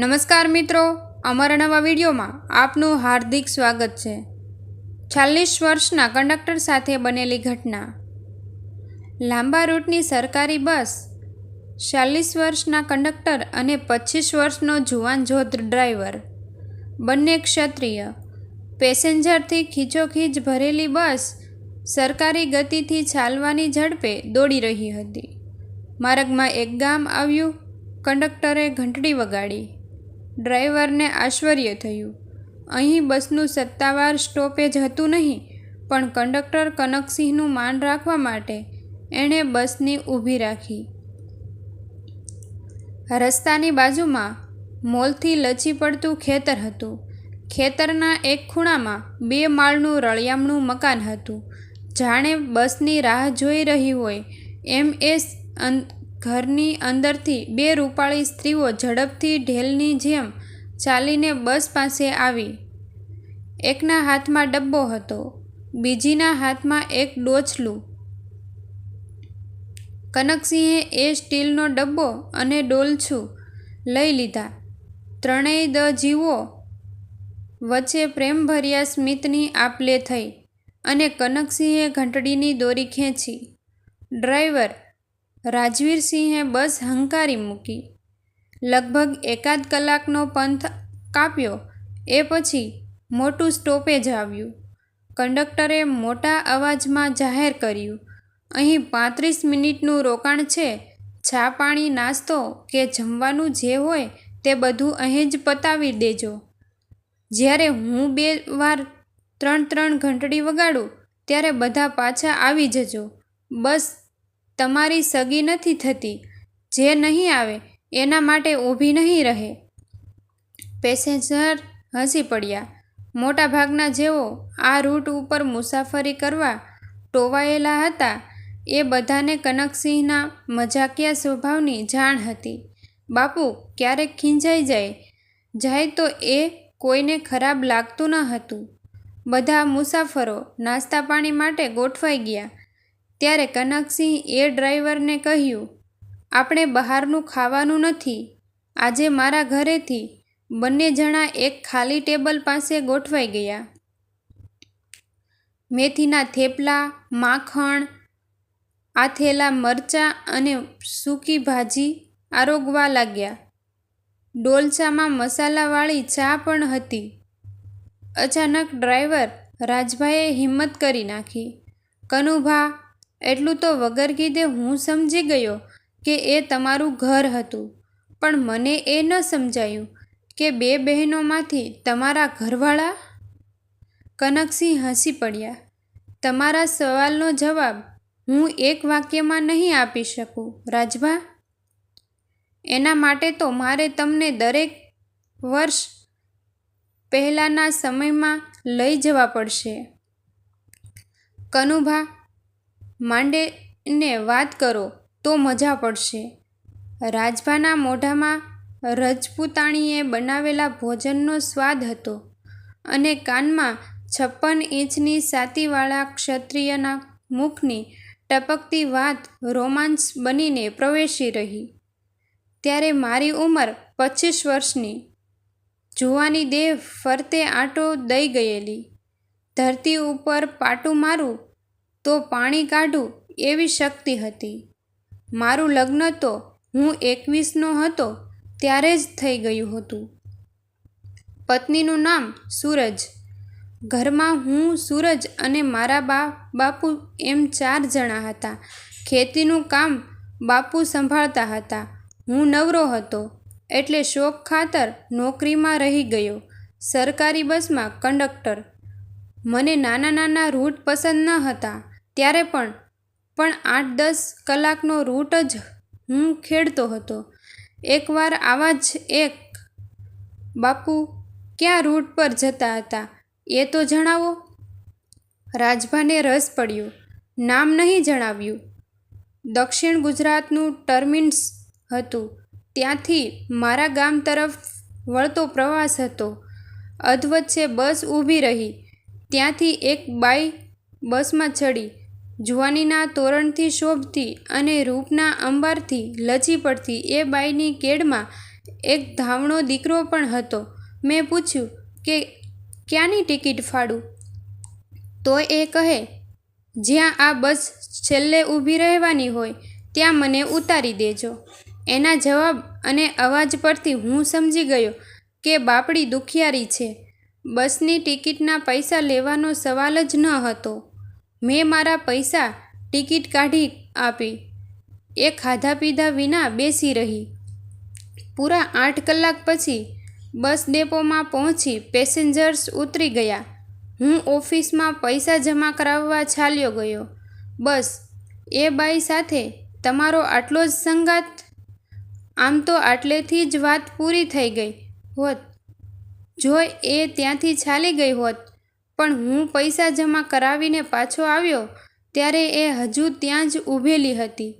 નમસ્કાર મિત્રો, અમારા નવા વિડીયોમાં આપનું હાર્દિક સ્વાગત છે. ચાલીસ વર્ષના કંડક્ટર સાથે બનેલી ઘટના. લાંબા રૂટની સરકારી બસ ચાલીસ વર્ષના કંડક્ટર અને પચીસ વર્ષનો જુવાન જોધ ડ્રાઈવર. બંને ક્ષત્રિય. પેસેન્જરથી ખીચોખીચ ભરેલી બસ સરકારી ગતિથી ચાલવાની ઝડપે દોડી રહી હતી. માર્ગમાં એક ગામ આવ્યું, કંડક્ટરે ઘંટડી વગાડી. ડ્રાઈવરને આશ્ચર્ય થયું. અહીં બસનું સત્તાવાર સ્ટોપેજ હતું નહીં, પણ કંડક્ટર કનકસિંહનું માન રાખવા માટે એણે બસની ઊભી રાખી. રસ્તાની બાજુમાં મોલથી લચી પડતું ખેતર હતું. ખેતરના એક ખૂણામાં બે માળનું રળિયામણું મકાન હતું. જાણે બસની રાહ જોઈ રહી હોય એમ એ ઘરની અંદરથી બે રૂપાળી સ્ત્રીઓ ઝડપથી ઢેલની જેમ ચાલીને બસ પાસે આવી. એકના હાથમાં ડબ્બો હતો, બીજીના હાથમાં એક ડોચલું. કનકસિંહે એ સ્ટીલનો ડબ્બો અને ડોલછું લઈ લીધા. ત્રણેય દ જીવો વચ્ચે પ્રેમભર્યા સ્મિતની આપલે થઈ અને કનકસિંહે ઘંટડીની દોરી ખેંચી. ડ્રાઈવર રાજવીરસિંહે બસ હંકારી મૂકી. લગભગ એકાદ કલાકનો પંથ કાપ્યો. એ પછી મોટું સ્ટોપેજ આવ્યું. કંડક્ટરે મોટા અવાજમાં જાહેર કર્યું, અહીં પાંત્રીસ મિનિટનું રોકાણ છે. ચા પાણી, નાસ્તો કે જમવાનું જે હોય તે બધું અહીં જ પતાવી દેજો. જ્યારે હું બે વાર ત્રણ ત્રણ ઘંટડી વગાડું, ત્યારે બધા પાછા આવી જજો. બસ તમારી સગી નથી થતી. જે નહીં આવે, એના માટે ઊભી નહીં રહે. પેસેન્જર હસી પડ્યા. મોટાભાગના જેઓ આ રૂટ ઉપર મુસાફરી કરવા ટોવાયેલા હતા. એ બધાને કનકસિંહના મજાકિયા સ્વભાવની જાણ હતી. બાપુ, ક્યારેક ખીંજાઈ જાય. જાય તો એ કોઈને ખરાબ લાગતું ન હતું. બધા મુસાફરો નાસ્તા પાણી માટે ગોઠવાઈ ગયા. ત્યારે કનકસિંહ એ ડ્રાઈવરને કહ્યું, આપણે બહારનું ખાવાનું નથી. આજે મારા ઘરેથી બંને જણા એક ખાલી ટેબલ પાસે ગોઠવાઈ ગયા. મેથીના થેપલા, માખણ, આથેલા મરચાં અને સૂકી ભાજી આરોગવા લાગ્યા. ડોલચામાં મસાલાવાળી ચા પણ હતી. અચાનક ડ્રાઈવર રાજભાઈએ હિંમત કરી નાખી. કનુભા એટલું તો વગર કીધે હું સમજી ગયો કે એ તમારું ઘર હતું. પણ મને એ ન સમજાયું કે બે બહેનોમાંથી તમારા ઘરવાળા? કનકસિંહ હસી પડ્યા. તમારા સવાલનો જવાબ હું એક વાક્યમાં નહીં આપી શકું, રાજભા. એના માટે તો મારે તમને દરેક વર્ષ પહેલાંના સમયમાં લઈ જવા પડશે. કનુભા માંડેને વાત કરો તો મજા પડશે. રાજભાના મોઢામાં રજપૂતાણીએ બનાવેલા ભોજનનો સ્વાદ હતો અને કાનમાં છપ્પન ઇંચની સાતીવાળા ક્ષત્રિયના મુખની ટપકતી વાત રોમાંસ બનીને પ્રવેશી રહી. ત્યારે મારી ઉંમર પચીસ વર્ષની. જુવાની દેહ ફરતે આંટો દઈ ગયેલી. ધરતી ઉપર પાટું મારું તો પાણી કાઢું એવી શક્તિ હતી. મારું લગ્ન તો હું એકવીસનો હતો ત્યારે જ થઈ ગયું હતું. પત્નીનું નામ સૂરજ. ઘરમાં હું, સૂરજ અને મારા બા, બાપુ એમ ચાર જણા હતા. ખેતીનું કામ બાપુ સંભાળતા હતા. હું નવરો હતો એટલે શોખ ખાતર નોકરીમાં રહી ગયો, સરકારી બસમાં કંડક્ટર. મને નાના નાના રૂટ પસંદ ન હતા. ત્યારે પણ પણ આઠ દસ કલાકનો રૂટ જ હું ખેડતો હતો. એકવાર આવા જ એક, બાપુ, ક્યાં રૂટ પર જતા હતા? એ તો જણાવો. રાજભાને રસ પડ્યો. નામ નહીં જણાવ્યું. દક્ષિણ ગુજરાતનું ટર્મિન્સ હતું. ત્યાંથી મારા ગામ તરફ વળતો પ્રવાસ હતો. અધવચ્ચે બસ ઊભી રહી. ત્યાંથી એક બાઈ બસમાં ચડી જુવાનીના તોરણથી શોભતી અને રૂપના અંબારથી લચી પડતી એ બાઈની કેડમાં એક ધાવણો દીકરો પણ હતો. મેં પૂછ્યું કે, ક્યાંની ટિકિટ ફાડું? તો એ કહે, જ્યાં આ બસ છેલ્લે ઊભી રહેવાની હોય, ત્યાં મને ઉતારી દેજો. એના જવાબ અને અવાજ પરથી હું સમજી ગયો કે બાપડી દુખિયારી છે. બસની ટિકિટના પૈસા લેવાનો સવાલ જ ન હતો. મેં મારા પૈસા ટિકિટ કાઢી આપી. એ ખાધા પીધા વિના બેસી રહી. પૂરા આઠ કલાક પછી બસ ડેપોમાં પહોંચી પેસેન્જર્સ ઉતરી ગયા. હું ઓફિસમાં પૈસા જમા કરાવવા ચાલ્યો ગયો. બસ, એ બાઈ સાથે તમારો આટલો જ સંગાત? આમ તો આટલેથી જ વાત પૂરી થઈ ગઈ હોત. જો એ ત્યાંથી ચાલી ગઈ હોત. પણ હું પૈસા જમા કરાવીને પાછો આવ્યો ત્યારે એ હજુ ત્યાં જ ઊભેલી હતી.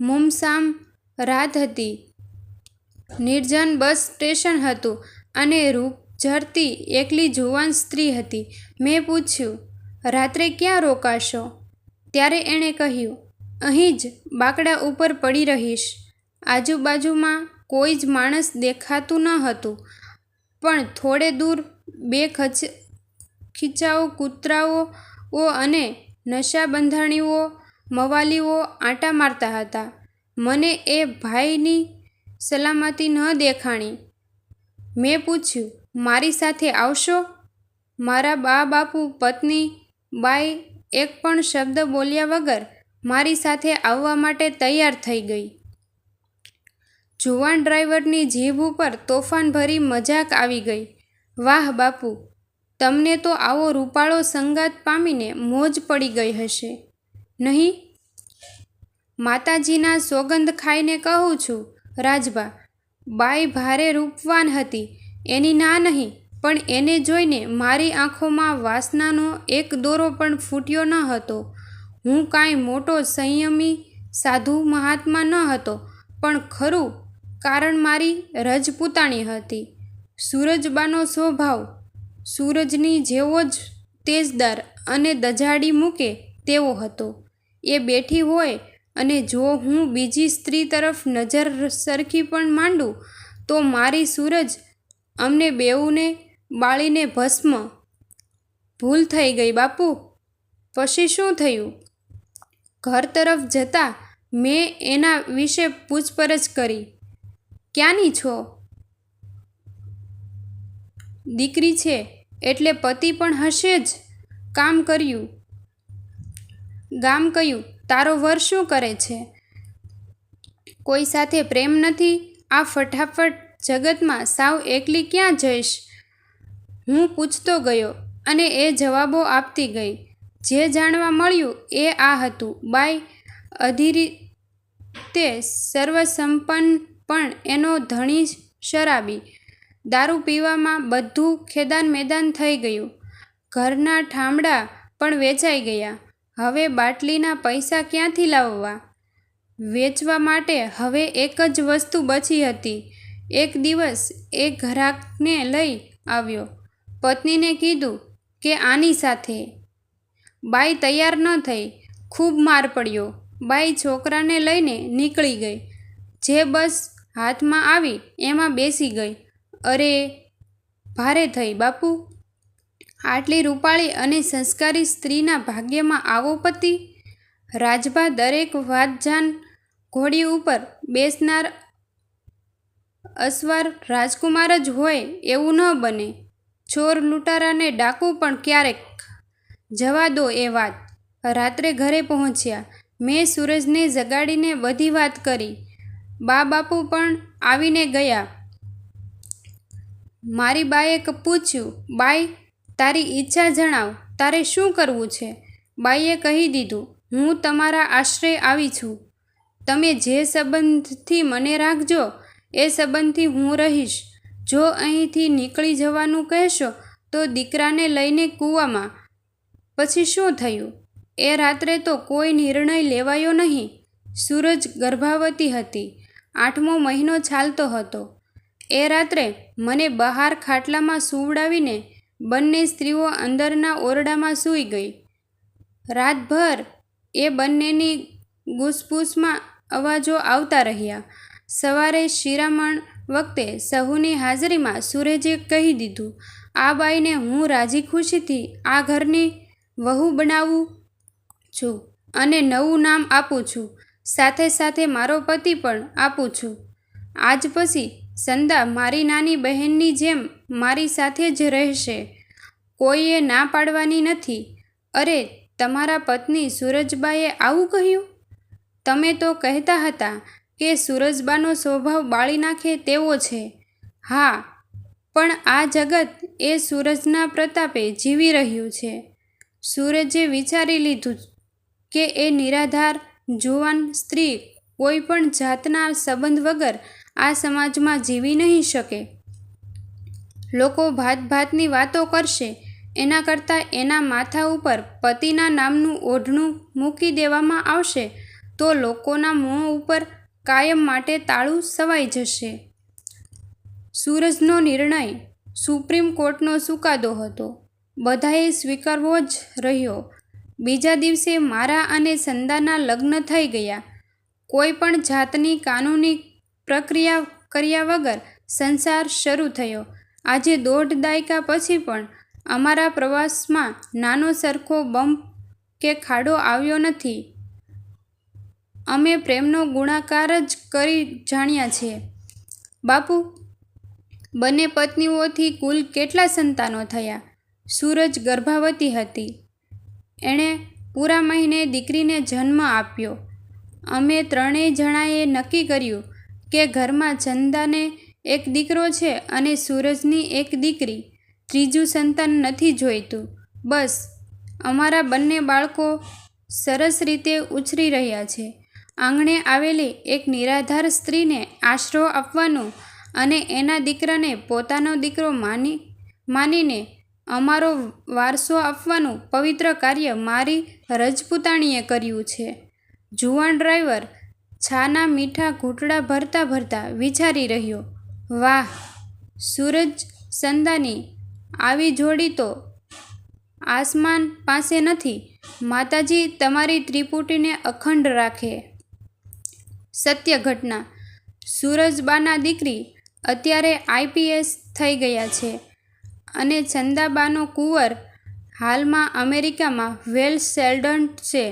મુમસામ રાત હતી. નિર્જન બસ સ્ટેશન હતું અને રૂપ ઝરતી એકલી જુવાન સ્ત્રી હતી. મેં પૂછ્યું, રાત્રે ક્યાં રોકાશો? ત્યારે એણે કહ્યું, અહીં જ બાકડા ઉપર પડી રહીશ. આજુબાજુમાં કોઈ જ માણસ દેખાતું ન હતું. પણ થોડે દૂર બે ખચ ખીચાઓ, કૂતરાઓ અને નશાબંધાણીઓ, મવાલીઓ આંટા મારતા હતા. મને એ ભાઈની સલામતી ન દેખાણી. મેં પૂછ્યું, મારી સાથે આવશો? મારા બા બાપુ, પત્ની, બાઈ એક પણ શબ્દ બોલ્યા વગર મારી સાથે આવવા માટે તૈયાર થઈ ગઈ. જુવાન ડ્રાઈવરની જીભ ઉપર તોફાન ભરી મજાક આવી ગઈ. વાહ બાપુ તમને તો આવો રૂપાળો સંગાત પામીને મોજ પડી ગઈ હશે. નહીં? માતાજીના સોગંદ ખાઈને કહું છું રાજબા બાઈ ભારે રૂપવાન હતી, એની ના નહીં, પણ એને જોઈને મારી આંખોમાં વાસનાનો એક દોરો પણ ફૂટ્યો ન હતો. હું કાંઈ મોટો સંયમી, સાધુ મહાત્મા ન હતો, પણ ખરું, કારણ મારી રજપૂતાણી હતી. સૂરજબાનો સ્વભાવ સૂરજની જેવો જ તેજદાર અને દજાડી મૂકે તેવો હતો. એ બેઠી હોય અને જો હું બીજી સ્ત્રી તરફ નજર સરખી પણ માંડું, તો મારી સૂરજ અમને બેઉને બાળીને ભસ્મ. ભૂલ થઈ ગઈ બાપુ. પછી શું થયું? ઘર તરફ જતાં મેં એના વિશે પૂછપરછ કરી. ક્યાંની છો? દીકરી છે, એટલે પતિ પણ હશે જ. કામ કર્યું. ગામ કહ્યું તારો વર શું કરે છે? કોઈ સાથે પ્રેમ નથી? આ ફટાફટ જગતમાં સાવ એકલી ક્યાં જઈશ? હું પૂછતો ગયો અને એ જવાબો આપતી ગઈ. જે જાણવા મળ્યું એ આ હતું. બાઈ અધિરીતે સર્વસંપન્ન પણ એનો ધણી શરાબી. દારૂ પીવામાં બધું ખેદાન મેદાન થઈ ગયું. ઘરના ઠામડા પણ વેચાઈ ગયા. હવે બાટલીના પૈસા ક્યાંથી લાવવા? વેચવા માટે હવે એક જ વસ્તુ બચી હતી. એક દિવસ એ ઘરાકને લઈ આવ્યો. પત્નીને કીધું કે આની સાથે. બાઈ તૈયાર ન થઈ. ખૂબ માર પડ્યો. બાઈ છોકરાને લઈને નીકળી ગઈ. જે બસ હાથમાં આવી એમાં બેસી ગઈ. અરે, ભારે થઈ બાપુ. આટલી રૂપાળી અને સંસ્કારી સ્ત્રીના ભાગ્યમાં આવો પતિ. રાજભા દરેક વાતજાન ઘોડી ઉપર બેસનાર અસવાર રાજકુમાર જ હોય એવું ન બને. ચોર લૂંટારાને ડાકું પણ ક્યારેક જવા દો એ વાત. રાત્રે ઘરે પહોંચ્યા. મેં સૂરજને જગાડીને બધી વાત કરી. બા બાપુ પણ આવીને ગયા. મારી બાએ પૂછ્યું, બાઈ, તારી ઈચ્છા જણાવ, તારે શું કરવું છે? બાઈએ કહી દીધું, હું તમારા આશ્રય આવી છું. તમે જે સંબંધથી મને રાખજો, એ સંબંધથી હું રહીશ. જો અહીંથી નીકળી જવાનું કહેશો, તો દીકરાને લઈને કૂવામાં. પછી શું થયું? એ રાત્રે તો કોઈ નિર્ણય લેવાયો નહીં. સૂરજ ગર્ભાવતી હતી. આઠમો મહિનો ચાલતો હતો. એ રાત્રે મને બહાર ખાટલામાં સુવડાવીને બંને સ્ત્રીઓ અંદરના ઓરડામાં સૂઈ ગઈ. રાતભર એ બંનેની ગુસપુસમાં અવાજો આવતા રહ્યા. સવારે શિરામણ વખતે સહુની હાજરીમાં સુરેજે કહી દીધું, આ બાઈને હું રાજી ખુશીથી આ ઘરની વહુ બનાવું છું અને નવું નામ આપું છું. સાથે સાથે મારો પતિ પણ આપું છું. આજ પછી સંદા, મારી નાની બહેનની જેમ મારી સાથે જ રહેશે. કોઈએ ના પાડવાની નથી. અરે, તમારા પત્ની સૂરજબાએ આવું કહ્યું? તમે તો કહેતા હતા કે સૂરજબાનો સ્વભાવ બાળી નાખે તેવો છે. હા, પણ આ જગત એ સૂરજના પ્રતાપે જીવી રહ્યું છે. સૂરજે વિચારી લીધું કે એ નિરાધાર, જુવાન સ્ત્રી કોઈ પણ જાતના સંબંધ વગર આ સમાજમાં જીવી નહીં શકે. લોકો ભાત ભાતની વાતો કરશે, એના કરતાં એના માથા ઉપર પતિના નામનું ઓઢણું મૂકી દેવામાં આવશે, તો લોકોના મોં ઉપર કાયમ માટે તાળું સવાઈ જશે. સૂરજનો નિર્ણય સુપ્રીમ કોર્ટનો ચુકાદો હતો. બધાએ સ્વીકારવો જ રહ્યો. બીજા દિવસે મારા અને સંદાના લગ્ન થઈ ગયા. કોઈ પણ જાતની કાનૂની પ્રક્રિયા કર્યા વગર સંસાર શરૂ થયો. આજે દોઢ દાયકા પછી પણ અમારા પ્રવાસમાં નાનો સરખો બમ્પ કે ખાડો આવ્યો નથી. અમે પ્રેમનો ગુણાકાર જ કરી જાણ્યા છીએ બાપુ, બંને પત્નીઓથી કુલ કેટલા સંતાનો થયા? સૂરજ ગર્ભાવતી હતી. એણે પૂરા મહિને દીકરીને જન્મ આપ્યો. અમે ત્રણેય જણાએ નક્કી કર્યું કે ઘરમાં ચંદાને એક દીકરો છે અને સૂરજની એક દીકરી. ત્રીજું સંતાન નથી જોઈતું. બસ, અમારા બંને બાળકો સરસ રીતે ઉછરી રહ્યા છે. આંગણે આવેલી એક નિરાધાર સ્ત્રીને આશરો આપવાનું અને એના દીકરાને પોતાનો દીકરો માની, માનીને અમારો વારસો આપવાનું પવિત્ર કાર્ય મારી રજપૂતાણીએ કર્યું છે. જુવાન ડ્રાઈવર છાના મીઠા ઘૂંટડા ભરતા ભરતા વિચારી રહ્યો. વાહ, સૂરજ સંદાની આવી જોડી તો આસમાન પાસે નથી. માતાજી તમારી ત્રિપુટીને અખંડ રાખે. સત્ય ઘટના. સૂરજબાના દીકરી અત્યારે આઈપીએસ થઈ ગયા છે અને ચંદાબાનો કુંવર હાલમાં અમેરિકામાં વેલ સેલ્ડન્ટ છે.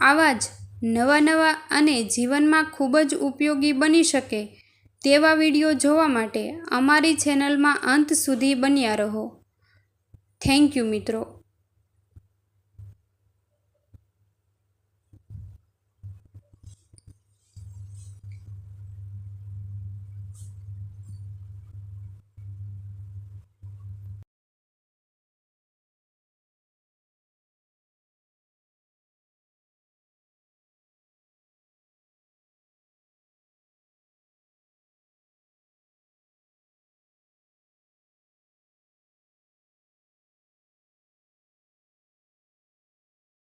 આવા જ નવા નવા અને જીવનમાં ખૂબ જ ઉપયોગી બની શકે તેવા વીડિયો જોવા માટે અમારી ચેનલમાં અંત સુધી બન્યા રહો. થેન્ક યુ મિત્રો.